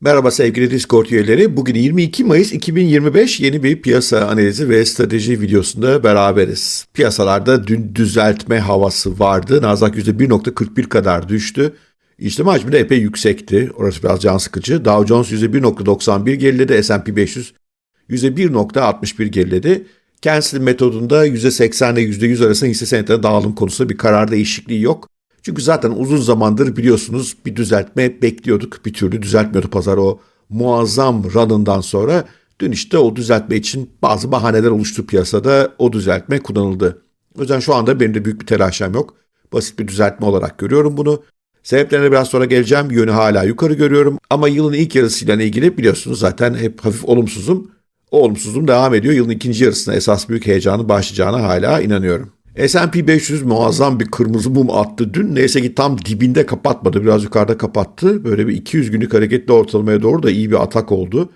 Merhaba sevgili Discord üyeleri. Bugün 22 Mayıs 2025 yeni bir piyasa analizi ve strateji videosunda beraberiz. Piyasalarda dün düzeltme havası vardı. Nasdaq %1.41 kadar düştü. İşlem hacmi de epey yüksekti. Orası biraz can sıkıcı. Dow Jones %1.91 geriledi. S&P 500 %1.61 geriledi. Kensington metodunda %80 ile %100 arasında hisse senetlerine dağılım konusunda bir karar değişikliği yok. Çünkü zaten uzun zamandır biliyorsunuz bir düzeltme bekliyorduk. Bir türlü düzeltmiyordu pazar o muazzam run'ından sonra. Dün işte o düzeltme için bazı bahaneler oluştu piyasada. O düzeltme kullanıldı. O yüzden şu anda benim de büyük bir telaşem yok. Basit bir düzeltme olarak görüyorum bunu. Sebeplerine biraz sonra geleceğim. Yönü hala yukarı görüyorum. Ama yılın ilk yarısıyla ilgili biliyorsunuz zaten hep hafif olumsuzum. O olumsuzluğum devam ediyor. Yılın ikinci yarısına esas büyük heyecanın başlayacağına hala inanıyorum. S&P 500 muazzam bir kırmızı mum attı dün. Neyse ki tam dibinde kapatmadı. Biraz yukarıda kapattı. Böyle bir 200 günlük hareketli ortalamaya doğru da iyi bir atak oldu.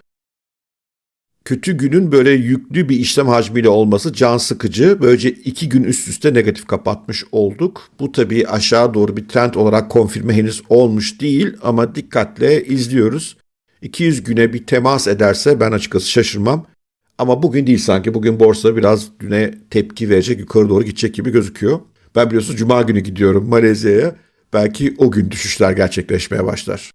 Kötü günün böyle yüklü bir işlem hacmiyle olması can sıkıcı. Böylece iki gün üst üste negatif kapatmış olduk. Bu tabii aşağı doğru bir trend olarak konfirme henüz olmuş değil ama dikkatle izliyoruz. 200 güne bir temas ederse ben açıkçası şaşırmam. Ama bugün değil sanki. Bugün borsa biraz düne tepki verecek, yukarı doğru gidecek gibi gözüküyor. Ben biliyorsunuz cuma günü gidiyorum Malezya'ya. Belki o gün düşüşler gerçekleşmeye başlar.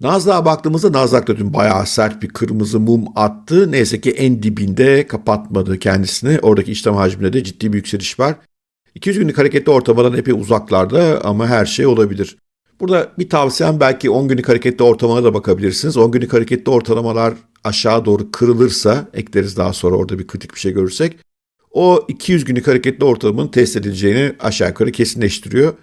Nasdaq'a baktığımızda Nasdaq da dün bayağı sert bir kırmızı mum attı. Neyse ki en dibinde kapatmadı kendisini. Oradaki işlem hacminde de ciddi bir yükseliş var. 200 günlük hareketli ortalamadan epey uzaklarda ama her şey olabilir. Burada bir tavsiyem belki 10 günlük hareketli ortalamaya da bakabilirsiniz. 10 günlük hareketli ortalamalar aşağı doğru kırılırsa ekleriz daha sonra orada bir kritik bir şey görürsek o 200 günlük hareketli ortalamanın test edileceğini aşağı yukarı kesinleştiriyor.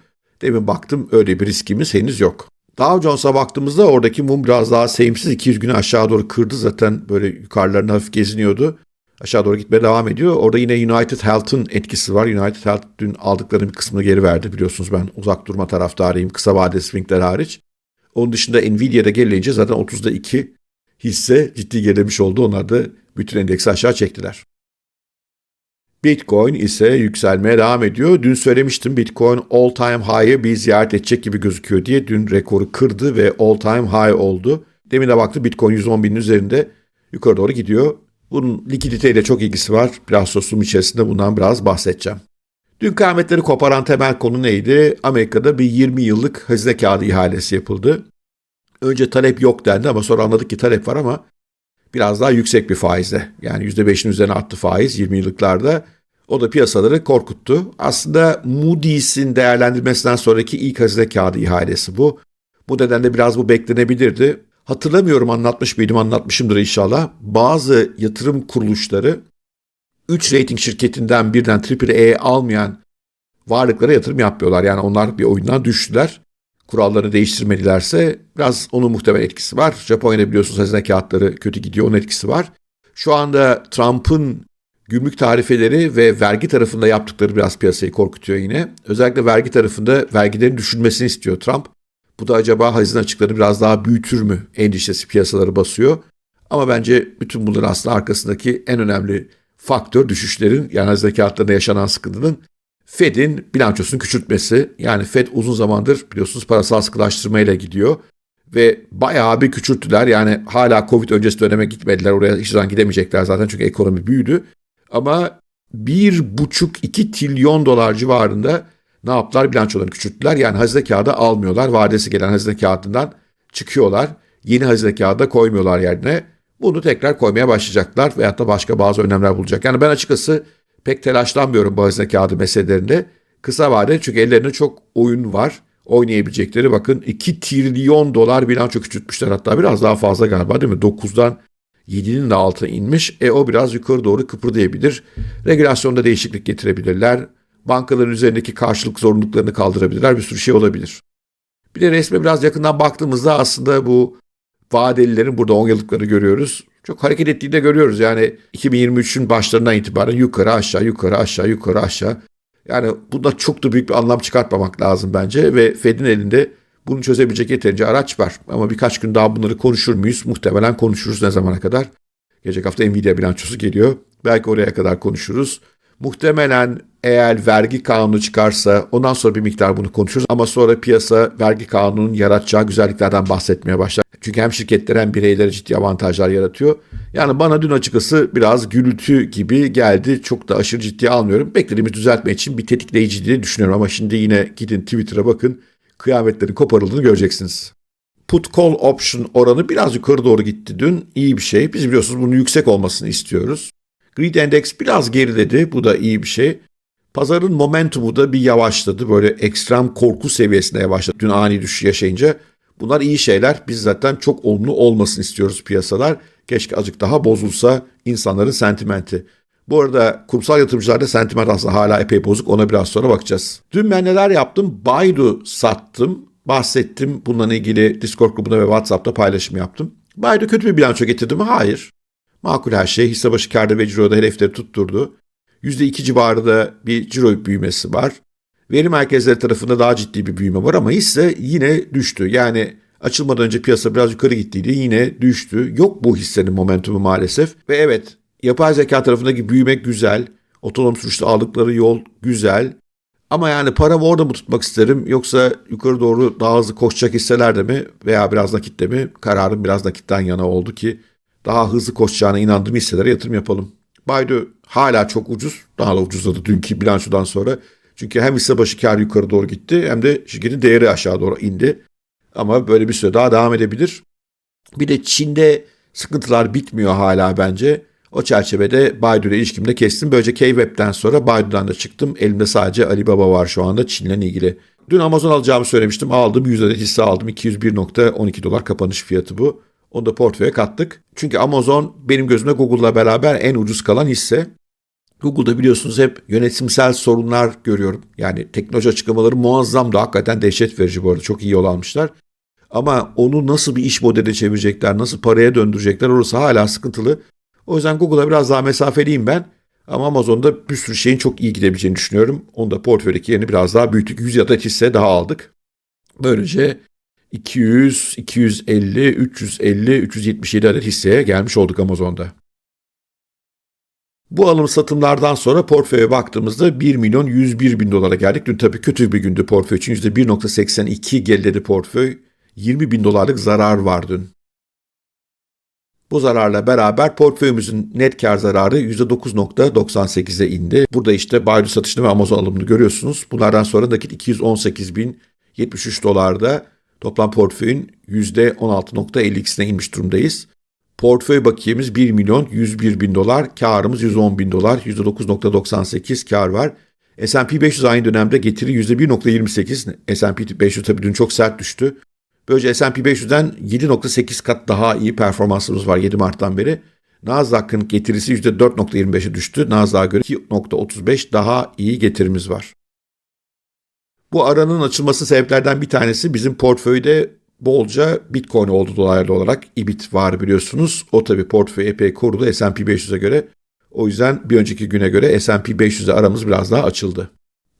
Demin baktım öyle bir riskimiz henüz yok. Dow Jones'a baktığımızda oradaki mum biraz daha sevimsiz 200 günü aşağı doğru kırdı zaten böyle yukarılarına hafif geziniyordu. Aşağı doğru gitmeye devam ediyor. Orada yine United Health'ın etkisi var. United Health dün aldıklarının bir kısmını geri verdi. Biliyorsunuz ben uzak durma taraftarıyım kısa vadeli swingler hariç. Onun dışında Nvidia'da gelince zaten 30'da 2 hisse ciddi gerilemiş oldu. Onlar da bütün endeksi aşağı çektiler. Bitcoin ise yükselmeye devam ediyor. Dün söylemiştim Bitcoin all time high'ı bir ziyaret edecek gibi gözüküyor diye. Dün rekoru kırdı ve all time high oldu. Demin de baktım Bitcoin 110 binin üzerinde yukarı doğru gidiyor. Bunun likiditeyle çok ilgisi var. Biraz sosum içerisinde bundan biraz bahsedeceğim. Dün kıymetleri koparan temel konu neydi? Amerika'da bir 20 yıllık hazine kağıdı ihalesi yapıldı. Önce talep yok dendi ama sonra anladık ki talep var ama biraz daha yüksek bir faizle. Yani %5'in üzerine attı faiz 20 yıllıklarda. O da piyasaları korkuttu. Aslında Moody's'in değerlendirmesinden sonraki ilk hazine kağıdı ihalesi bu. Bu nedenle biraz bu beklenebilirdi. Hatırlamıyorum anlatmış mıydım anlatmışımdır inşallah. Bazı yatırım kuruluşları 3 rating şirketinden birden AAA almayan varlıklara yatırım yapmıyorlar. Yani onlar bir oyundan düştüler kuralları değiştirmedilerse biraz onun muhtemel etkisi var. Japonya'da biliyorsunuz hazine kağıtları kötü gidiyor, onun etkisi var. Şu anda Trump'ın gümrük tarifeleri ve vergi tarafında yaptıkları biraz piyasayı korkutuyor yine. Özellikle vergi tarafında vergilerin düşürmesini istiyor Trump. Bu da acaba hazine açıklarını biraz daha büyütür mü endişesi piyasaları basıyor. Ama bence bütün bunların aslında arkasındaki en önemli faktör düşüşlerin yani hazine kağıtlarında yaşanan sıkıntının Fed'in bilançosunu küçültmesi yani Fed uzun zamandır biliyorsunuz parasal sıkılaştırmayla gidiyor ve bayağı bir küçülttüler. Yani hala Covid öncesi döneme gitmediler. Oraya hiç zaman gidemeyecekler zaten çünkü ekonomi büyüdü. Ama bir buçuk iki trilyon dolar civarında ne yaptılar? Bilançolarını küçülttüler. Yani hazine kağıdı almıyorlar. Vadesi gelen hazine kağıdından çıkıyorlar. Yeni hazine kağıdı koymuyorlar yerine. Bunu tekrar koymaya başlayacaklar veyahut da başka bazı önlemler bulacak. Yani ben açıkçası pek telaşlanmıyorum bu hazine kağıdı meselelerinde. Kısa vade çünkü ellerinde çok oyun var. Oynayabilecekleri bakın 2 trilyon dolar bilanço küçültmüşler hatta biraz daha fazla galiba değil mi? 9'dan 7'nin de altına inmiş. E o biraz yukarı doğru kıpırdayabilir. Regülasyonda değişiklik getirebilirler. Bankaların üzerindeki karşılık zorunluluklarını kaldırabilirler. Bir sürü şey olabilir. Bir de resme biraz yakından baktığımızda aslında bu vadelilerin burada 10 yıllıkları görüyoruz çok hareket ettiğini de görüyoruz. Yani 2023'ün başlarından itibaren yukarı aşağı yukarı aşağı yukarı aşağı. Yani bunda çok da büyük bir anlam çıkartmamak lazım bence ve Fed'in elinde bunu çözebilecek yeterince araç var. Ama birkaç gün daha bunları konuşur muyuz? Muhtemelen konuşuruz ne zamana kadar? Gelecek hafta Nvidia bilançosu geliyor. Belki oraya kadar konuşuruz. Muhtemelen eğer vergi kanunu çıkarsa ondan sonra bir miktar bunu konuşuruz ama sonra piyasa vergi kanunun yaratacağı güzelliklerden bahsetmeye başlar. Çünkü hem şirketler hem bireylere ciddi avantajlar yaratıyor. Yani bana dün açıkçası biraz gürültü gibi geldi. Çok da aşırı ciddiye almıyorum. Beklediğimiz düzeltme için bir tetikleyici diye düşünüyorum ama şimdi yine gidin Twitter'a bakın. Kıyametlerin koparıldığını göreceksiniz. Put call option oranı biraz yukarı doğru gitti dün. İyi bir şey. Biz biliyorsunuz bunun yüksek olmasını istiyoruz. Greed Index biraz geriledi. Bu da iyi bir şey. Pazarın momentumu da bir yavaşladı. Böyle ekstrem korku seviyesine yavaşladı. Dün ani düşüş yaşayınca. Bunlar iyi şeyler. Biz zaten çok olumlu olmasını istiyoruz piyasalar. Keşke azıcık daha bozulsa insanların sentimenti. Bu arada kurumsal yatırımcılarda sentiment aslında hala epey bozuk. Ona biraz sonra bakacağız. Dün ben neler yaptım? Baidu sattım. Bahsettim. Bununla ilgili Discord grubunda ve WhatsApp'ta paylaşım yaptım. Baidu kötü bir bilanço getirdi mi? Hayır. Makul her şey. Hisse başı karda ve ciroda hedefleri tutturdu. %2 civarında bir ciro büyümesi var. Veri merkezleri tarafında daha ciddi bir büyüme var ama hisse yine düştü. Yani açılmadan önce piyasa biraz yukarı gittiydi yine düştü. Yok bu hissenin momentumu maalesef. Ve evet yapay zeka tarafındaki büyüme güzel. Otonom sürüşte aldıkları yol güzel. Ama yani paramı orada mı tutmak isterim yoksa yukarı doğru daha hızlı koşacak hisselerde mi veya biraz nakitte mi? Kararım biraz nakitten yana oldu ki daha hızlı koşacağına inandığım hisselere yatırım yapalım. Baidu hala çok ucuz. Daha da ucuzladı dünkü bilançodan sonra. Çünkü hem hisse başı kar yukarı doğru gitti hem de şirketin değeri aşağı doğru indi. Ama böyle bir süre daha devam edebilir. Bir de Çin'de sıkıntılar bitmiyor hala bence. O çerçevede Baidu ile ilişkimde kestim. Böylece K-Web'den sonra Baidu'dan da çıktım. Elimde sadece Alibaba var şu anda Çin'le ilgili. Dün Amazon alacağımı söylemiştim. Aldım. 100 adet hisse aldım. 201.12 dolar kapanış fiyatı bu. Onu da portföye kattık. Çünkü Amazon benim gözümde Google'la beraber en ucuz kalan hisse. Google'da biliyorsunuz hep yönetimsel sorunlar görüyorum. Yani teknoloji açıklamaları muazzam da hakikaten dehşet verici bu arada. Çok iyi yol almışlar. Ama onu nasıl bir iş modeli çevirecekler, nasıl paraya döndürecekler orası hala sıkıntılı. O yüzden Google'a biraz daha mesafeliyim ben. Ama Amazon'da bir sürü şeyin çok iyi gidebileceğini düşünüyorum. Onu da portföydeki yerini biraz daha büyüttük. 100 adet hisse daha aldık. Böylece 200, 250, 350, 377 adet hisseye gelmiş olduk Amazon'da. Bu alım satımlardan sonra portföye baktığımızda 1 milyon 101 bin dolara geldik. Dün tabii kötü bir gündü portföy için %1.82 geriledi portföy. 20 bin dolarlık zarar var dün. Bu zararla beraber portföyümüzün net kar zararı %9.98'e indi. Burada işte Baidu satışını ve Amazon alımını görüyorsunuz. Bunlardan sonra nakit 218.073 dolarda toplam portföyün %16.52'sine inmiş durumdayız. Portföy bakiyemiz 1 milyon 101 bin dolar, karımız 110 bin dolar, %9.98 kar var. S&P 500 aynı dönemde getiri %1.28. S&P 500 tabii dün çok sert düştü. Böylece S&P 500'den 7.8 kat daha iyi performansımız var 7 Mart'tan beri. Nasdaq'ın getirisi %4.25'e düştü. Nasdaq'a göre 2.35 daha iyi getirimiz var. Bu aranın açılması sebeplerden bir tanesi bizim portföyde bolca Bitcoin oldu dolaylı olarak. İBIT var biliyorsunuz. O tabi portföy epey korudu S&P 500'e göre. O yüzden bir önceki güne göre S&P 500'e aramız biraz daha açıldı.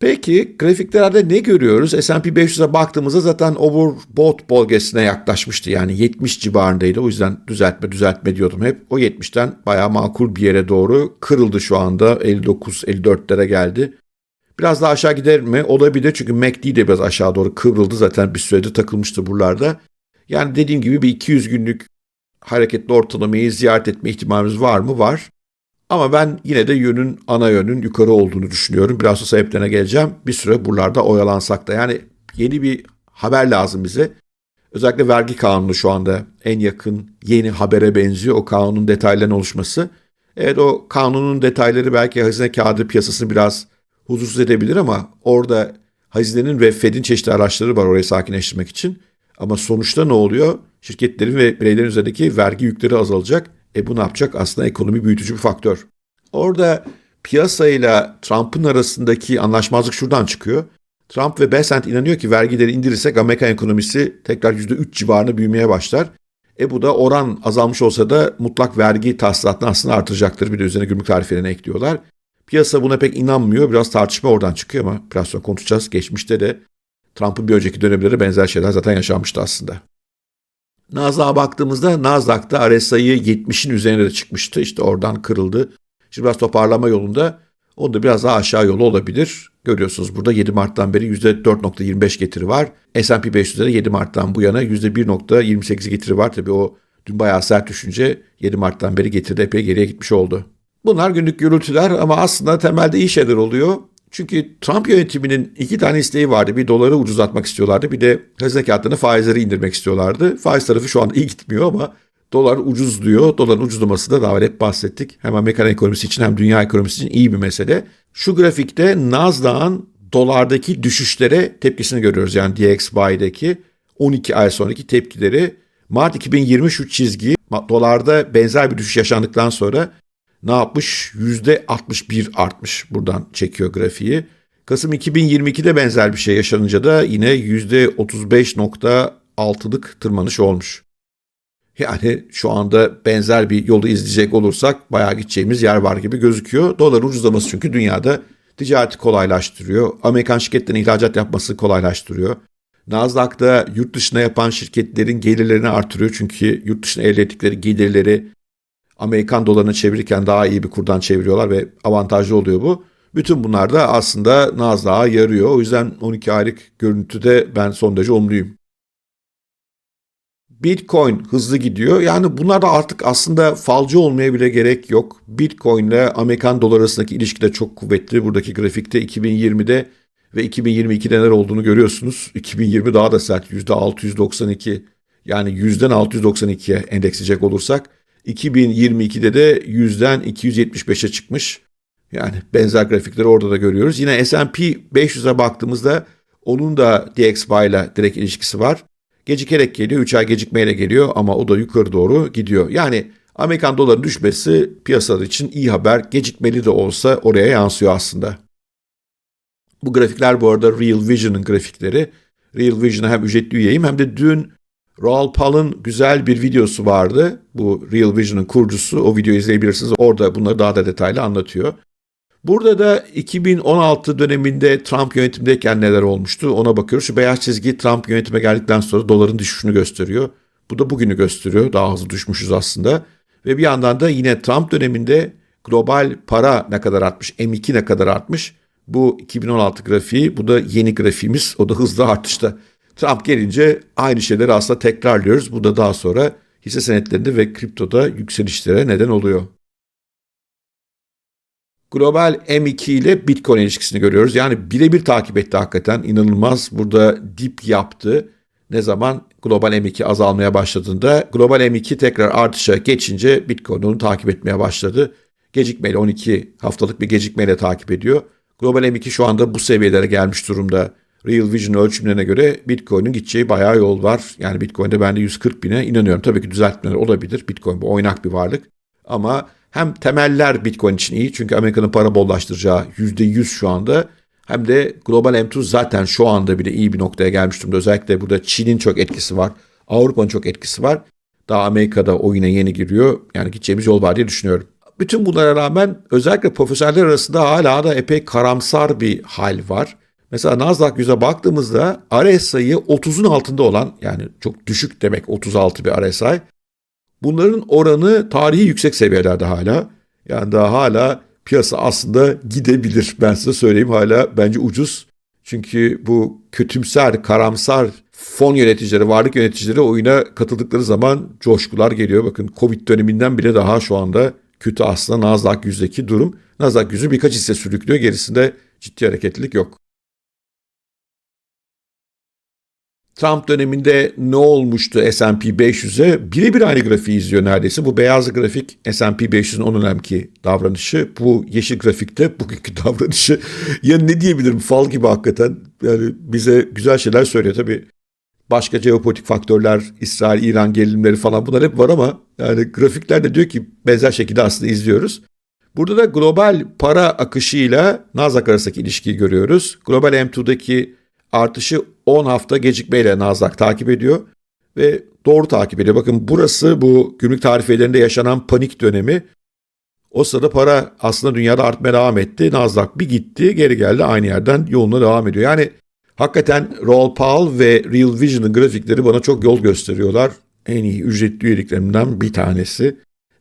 Peki grafiklerde ne görüyoruz? S&P 500'e baktığımızda zaten overbought bölgesine yaklaşmıştı. Yani 70 civarındaydı. O yüzden düzeltme düzeltme diyordum hep. O 70'ten bayağı makul bir yere doğru kırıldı şu anda. 59-54'lere geldi. Biraz daha aşağı gider mi? Olabilir çünkü MACD de biraz aşağı doğru kıvrıldı zaten bir sürede takılmıştı buralarda. Yani dediğim gibi bir 200 günlük hareketli ortalamayı ziyaret etme ihtimalimiz var mı? Var. Ama ben yine de yönün ana yönün yukarı olduğunu düşünüyorum. Biraz da sebeplerine geleceğim. Bir süre buralarda oyalansak da. Yani yeni bir haber lazım bize. Özellikle vergi kanunu şu anda en yakın yeni habere benziyor. O kanunun detaylarının oluşması. Evet o kanunun detayları belki hazine kağıdı piyasasını biraz huzursuz edebilir ama orada hazinenin ve Fed'in çeşitli araçları var orayı sakinleştirmek için. Ama sonuçta ne oluyor? Şirketlerin ve bireylerin üzerindeki vergi yükleri azalacak. E bu ne yapacak? Aslında ekonomi büyütücü bir faktör. Orada piyasayla Trump'ın arasındaki anlaşmazlık şuradan çıkıyor. Trump ve Besant inanıyor ki vergileri indirirsek Amerikan ekonomisi tekrar %3 civarında büyümeye başlar. E bu da oran azalmış olsa da mutlak vergi tahsilatını aslında artıracaktır. Bir de üzerine gümrük tarifelerini ekliyorlar. Piyasa buna pek inanmıyor. Biraz tartışma oradan çıkıyor ama biraz sonra konuşacağız. Geçmişte de Trump'ın bir önceki dönemleri benzer şeyler zaten yaşanmıştı aslında. Nasdaq'a baktığımızda Nasdaq'ta RSI'yi 70'in üzerine de çıkmıştı. İşte oradan kırıldı. Şimdi biraz toparlama yolunda. Onda biraz daha aşağı yolu olabilir. Görüyorsunuz burada 7 Mart'tan beri %4.25 getiri var. S&P 500'de de 7 Mart'tan bu yana %1.28 getiri var. Tabii o dün bayağı sert düşünce 7 Mart'tan beri getiride epey geriye gitmiş oldu. Bunlar günlük gürültüler ama aslında temelde iyi şeyler oluyor. Çünkü Trump yönetiminin iki tane isteği vardı. Bir doları ucuzlatmak istiyorlardı. Bir de hazine kağıtlarına faizleri indirmek istiyorlardı. Faiz tarafı şu anda iyi gitmiyor ama dolar ucuz diyor. Doların ucuzlaması da daha evvel hep bahsettik. Hem Amerikan ekonomisi için hem dünya ekonomisi için iyi bir mesele. Şu grafikte Nasdaq'ın dolardaki düşüşlere tepkisini görüyoruz. Yani DXY'deki 12 ay sonraki tepkileri. Mart 2020 şu çizgi dolarda benzer bir düşüş yaşandıktan sonra ne yapmış? %61 artmış. Buradan çekiyor grafiği. Kasım 2022'de benzer bir şey yaşanınca da yine %35.6'lık tırmanış olmuş. Yani şu anda benzer bir yolu izleyecek olursak bayağı gideceğimiz yer var gibi gözüküyor. Dolar ucuzlaması çünkü dünyada ticareti kolaylaştırıyor. Amerikan şirketlerin ihracat yapması kolaylaştırıyor. Nasdaq'da yurt dışına yapan şirketlerin gelirlerini artırıyor. Çünkü yurt dışına elde ettikleri gelirleri Amerikan dolarına çevirirken daha iyi bir kurdan çeviriyorlar ve avantajlı oluyor bu. Bütün bunlar da aslında Nasdaq'a yarıyor. O yüzden 12 aylık görüntüde ben son derece olumluyum. Bitcoin hızlı gidiyor. Yani bunlar da artık aslında falcı olmaya bile gerek yok. Bitcoin ile Amerikan dolar arasındaki ilişki de çok kuvvetli. Buradaki grafikte 2020'de ve 2022'de neler olduğunu görüyorsunuz. 2020 daha da sert %692 yani yüzden 692'ye endeksleyecek olursak 2022'de de yüzden 275'e çıkmış. Yani benzer grafikleri orada da görüyoruz. Yine S&P 500'e baktığımızda onun da DXY ile direkt ilişkisi var. Gecikerek geliyor, 3 ay gecikmeyle geliyor ama o da yukarı doğru gidiyor. Yani Amerikan doların düşmesi piyasalar için iyi haber. Gecikmeli de olsa oraya yansıyor aslında. Bu grafikler bu arada Real Vision'ın grafikleri. Real Vision'a hem ücretli üyeyim hem de dün Raul Pal'ın güzel bir videosu vardı. Bu Real Vision'ın kurucusu. O videoyu izleyebilirsiniz. Orada bunları daha da detaylı anlatıyor. Burada da 2016 döneminde Trump yönetimdeyken neler olmuştu ona bakıyoruz. Şu beyaz çizgi Trump yönetime geldikten sonra doların düşüşünü gösteriyor. Bu da bugünü gösteriyor. Daha hızlı düşmüşüz aslında. Ve bir yandan da yine Trump döneminde global para ne kadar artmış, M2 ne kadar artmış. Bu 2016 grafiği, bu da yeni grafiğimiz. O da hızlı artışta. Trump gelince aynı şeyleri aslında tekrarlıyoruz. Bu da daha sonra hisse senetlerinde ve kriptoda yükselişlere neden oluyor. Global M2 ile Bitcoin ilişkisini görüyoruz. Yani birebir takip etti hakikaten. İnanılmaz burada dip yaptı. Ne zaman Global M2 azalmaya başladığında Global M2 tekrar artışa geçince Bitcoin onu takip etmeye başladı. Gecikmeyle 12 haftalık bir gecikmeyle takip ediyor. Global M2 şu anda bu seviyelere gelmiş durumda. Real Vision ölçümlerine göre Bitcoin'in gideceği bayağı yol var. Yani Bitcoin'de ben de 140 bine inanıyorum. Tabii ki düzeltmeler olabilir. Bitcoin bu oynak bir varlık. Ama hem temeller Bitcoin için iyi çünkü Amerika'nın para bollaştıracağı %100 şu anda. Hem de Global M2 zaten şu anda bile iyi bir noktaya gelmiş durumda. Özellikle burada Çin'in çok etkisi var. Avrupa'nın çok etkisi var. Daha Amerika'da oyuna yeni giriyor. Yani gideceğimiz yol var diye düşünüyorum. Bütün bunlara rağmen özellikle profesörler arasında hala da epey karamsar bir hal var. Mesela Nasdaq 100'e baktığımızda RSI'yi 30'un altında olan yani çok düşük demek 36 bir RSI. Bunların oranı tarihi yüksek seviyelerde hala. Yani daha hala piyasa aslında gidebilir. Ben size söyleyeyim hala bence ucuz. Çünkü bu kötümser, karamsar fon yöneticileri, varlık yöneticileri oyuna katıldıkları zaman coşkular geliyor. Bakın Covid döneminden bile daha şu anda kötü aslında Nasdaq 100'deki durum. Nasdaq 100'ü birkaç hisse sürüklüyor. Gerisinde ciddi hareketlilik yok. Trump döneminde ne olmuştu S&P 500'e? Birebir aynı grafiği izliyor neredeyse. Bu beyaz grafik S&P 500'ün o dönemki davranışı. Bu yeşil grafikte bugünkü davranışı. Ya ne diyebilirim fal gibi hakikaten. Yani bize güzel şeyler söylüyor tabii. Başka jeopolitik faktörler, İsrail, İran gerilimleri falan bunlar hep var ama yani grafikler de diyor ki benzer şekilde aslında izliyoruz. Burada da global para akışıyla Nasdaq arasındaki ilişkiyi görüyoruz. Global M2'daki artışı 10 hafta gecikmeyle Nasdaq takip ediyor ve doğru takip ediyor. Bakın burası bu gümrük tarifelerinde yaşanan panik dönemi. O sırada para aslında dünyada artmaya devam etti. Nasdaq bir gitti, geri geldi aynı yerden yoluna devam ediyor. Yani hakikaten Raoul Pal ve Real Vision'ın grafikleri bana çok yol gösteriyorlar. En iyi ücretli üyeliklerimden bir tanesi.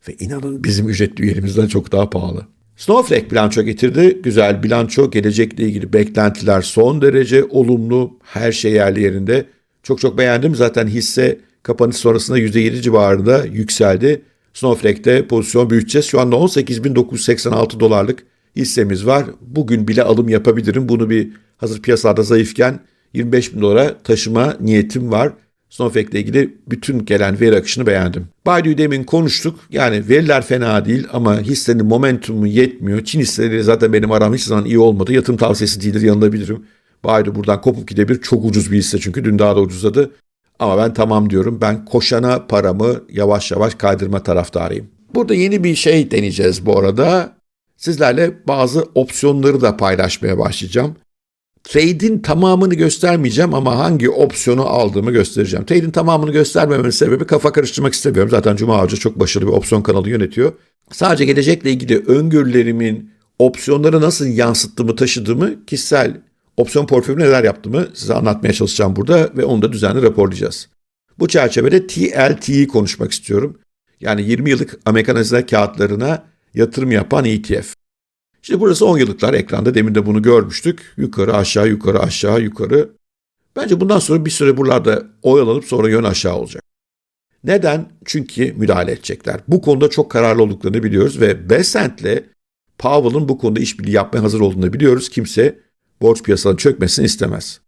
Ve inanın bizim ücretli üyeliğimizden çok daha pahalı. Snowflake bilanço getirdi. Güzel bilanço. Gelecekle ilgili beklentiler son derece olumlu. Her şey yerli yerinde. Çok çok beğendim. Zaten hisse kapanış sonrasında %7 civarında yükseldi. Snowflake'te pozisyon büyüteceğiz. Şu anda 18.986 dolarlık hissemiz var. Bugün bile alım yapabilirim. Bunu bir hazır piyasalarda zayıfken 25 bin dolara taşıma niyetim var. Snowflake ile ilgili bütün gelen veri akışını beğendim. Baidu'yu demin konuştuk. Yani veriler fena değil ama hissenin momentumu yetmiyor. Çin hisseleri zaten benim aram hiç zaman iyi olmadı. Yatırım tavsiyesi değildir yanında bilirim. Baidu buradan kopup gidebilir. Çok ucuz bir hisse çünkü dün daha da ucuzladı. Ama ben tamam diyorum. Ben koşana paramı yavaş yavaş kaydırma taraftarıyım. Burada yeni bir şey deneyeceğiz bu arada. Sizlerle bazı opsiyonları da paylaşmaya başlayacağım. Trade'in tamamını göstermeyeceğim ama hangi opsiyonu aldığımı göstereceğim. Trade'in tamamını göstermememin sebebi kafa karıştırmak istemiyorum. Zaten Cuma Hoca çok başarılı bir opsiyon kanalı yönetiyor. Sadece gelecekle ilgili öngörülerimin opsiyonları nasıl yansıttığımı, taşıdığımı, kişisel opsiyon portföyümü neler yaptığımı size anlatmaya çalışacağım burada ve onu da düzenli raporlayacağız. Bu çerçevede TLT'yi konuşmak istiyorum. Yani 20 yıllık Amerikan hazine kağıtlarına yatırım yapan ETF. Şimdi burası 10 yıllıklar ekranda demin de bunu görmüştük. Yukarı aşağı yukarı aşağı yukarı. Bence bundan sonra bir süre buralarda oyalanıp sonra yön aşağı olacak. Neden? Çünkü müdahale edecekler. Bu konuda çok kararlı olduklarını biliyoruz ve Besant'le Powell'ın bu konuda işbirliği yapmaya hazır olduğunu biliyoruz. Kimse borç piyasalarının çökmesini istemez.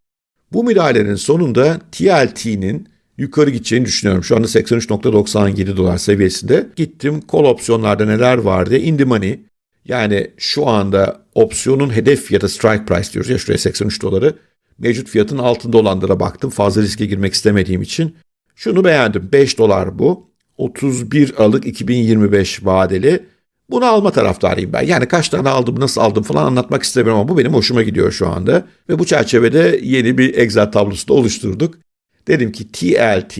Bu müdahalenin sonunda TLT'nin yukarı gideceğini düşünüyorum. Şu anda 83.97 dolar seviyesinde. Gittim kol opsiyonlarda neler vardı. In the money yani şu anda opsiyonun hedef fiyatı strike price diyoruz ya şuraya 83 doları. Mevcut fiyatın altında olanlara baktım. Fazla riske girmek istemediğim için. Şunu beğendim. 5 dolar bu. 31 Aralık 2025 vadeli. Bunu alma taraftarıyım ben. Yani kaç tane aldım, nasıl aldım falan anlatmak istemiyorum ama bu benim hoşuma gidiyor şu anda. Ve bu çerçevede yeni bir Excel tablosu da oluşturduk. Dedim ki TLT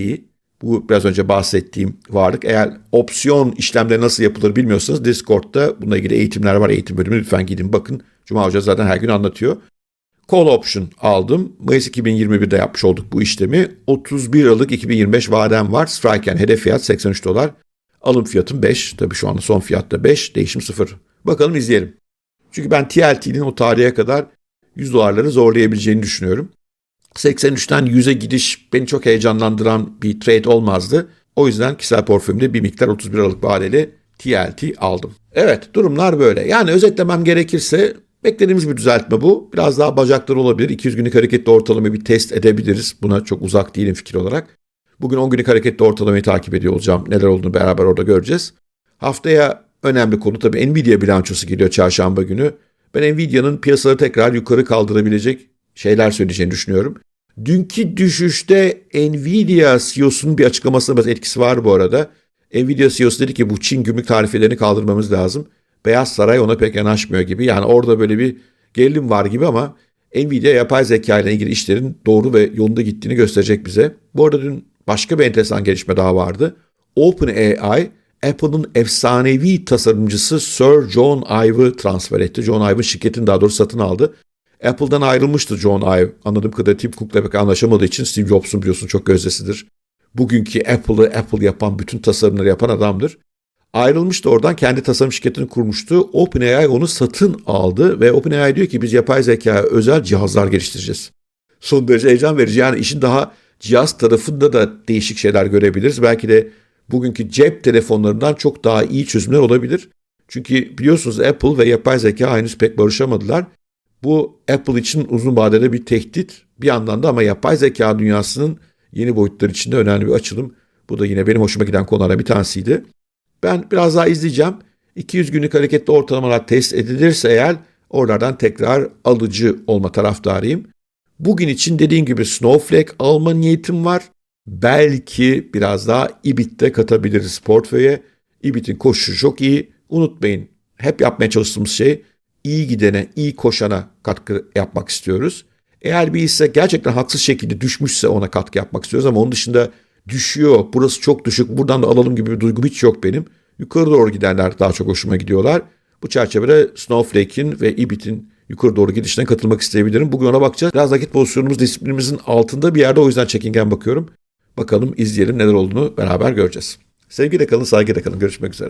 bu biraz önce bahsettiğim varlık. Eğer opsiyon işlemleri nasıl yapılır bilmiyorsanız Discord'da bununla ilgili eğitimler var. Eğitim bölümü lütfen gidin bakın. Cuma Hoca zaten her gün anlatıyor. Call option aldım. Mayıs 2021'de yapmış olduk bu işlemi. 31 Aralık 2025 vadem var. Strike yani hedef fiyat 83 dolar. Alım fiyatım 5. Tabii şu anda son fiyatta 5. Değişim 0. Bakalım izleyelim. Çünkü ben TLT'nin o tarihe kadar 100 dolarları zorlayabileceğini düşünüyorum. 83'ten 100'e gidiş beni çok heyecanlandıran bir trade olmazdı. O yüzden kişisel portföyümde bir miktar 31 Aralık vadeli TLT aldım. Evet durumlar böyle. Yani özetlemem gerekirse beklediğimiz bir düzeltme bu. Biraz daha bacakları olabilir. 200 günlük hareketli ortalamayı bir test edebiliriz. Buna çok uzak değilim fikir olarak. Bugün 10 günlük hareketli ortalamayı takip ediyor olacağım. Neler olduğunu beraber orada göreceğiz. Haftaya önemli konu tabii Nvidia bilançosu geliyor çarşamba günü. Ben Nvidia'nın piyasaları tekrar yukarı kaldırabilecek şeyler söyleyeceğini düşünüyorum. Dünkü düşüşte Nvidia CEO'sunun bir açıklamasına biraz etkisi var bu arada. Nvidia CEO'su dedi ki bu Çin gümrük tarifelerini kaldırmamız lazım. Beyaz Saray ona pek yanaşmıyor gibi. Yani orada böyle bir gerilim var gibi ama Nvidia yapay zeka ile ilgili işlerin doğru ve yolunda gittiğini gösterecek bize. Bu arada dün başka bir enteresan gelişme daha vardı. OpenAI Apple'ın efsanevi tasarımcısı Sir John Ive'ı transfer etti. John Ive'ın şirketini daha doğrusu satın aldı. Apple'dan ayrılmıştı John Ive. Anladığım kadarıyla Tim Cook'la pek anlaşamadığı için Steve Jobs'un biliyorsun çok gözdesidir. Bugünkü Apple'ı Apple yapan, bütün tasarımları yapan adamdır. Ayrılmıştı oradan kendi tasarım şirketini kurmuştu. OpenAI onu satın aldı ve OpenAI diyor ki biz yapay zeka özel cihazlar geliştireceğiz. Son derece heyecan verici. Yani işin daha cihaz tarafında da değişik şeyler görebiliriz. Belki de bugünkü cep telefonlarından çok daha iyi çözümler olabilir. Çünkü biliyorsunuz Apple ve yapay zeka henüz pek barışamadılar. Bu Apple için uzun vadede bir tehdit. Bir yandan da ama yapay zeka dünyasının yeni boyutları içinde önemli bir açılım. Bu da yine benim hoşuma giden konulardan bir tanesiydi. Ben biraz daha izleyeceğim. 200 günlük hareketli ortalamalar test edilirse eğer oralardan tekrar alıcı olma taraftarıyım. Bugün için dediğim gibi Snowflake alma niyetim var. Belki biraz daha İBIT'te katabiliriz portföye. İBIT'in koşusu çok iyi. Unutmayın hep yapmaya çalıştığımız şey iyi gidene, iyi koşana katkı yapmak istiyoruz. Eğer bir hisse gerçekten haksız şekilde düşmüşse ona katkı yapmak istiyoruz ama onun dışında düşüyor, burası çok düşük, buradan da alalım gibi bir duygum hiç yok benim. Yukarı doğru gidenler daha çok hoşuma gidiyorlar. Bu çerçevede Snowflake'in ve İBIT'in yukarı doğru gidişine katılmak isteyebilirim. Bugün ona bakacağız. Biraz vakit pozisyonumuz disiplinimizin altında bir yerde o yüzden çekingen bakıyorum. Bakalım izleyelim neler olduğunu beraber göreceğiz. Sevgiyle kalın, saygıyla kalın. Görüşmek üzere.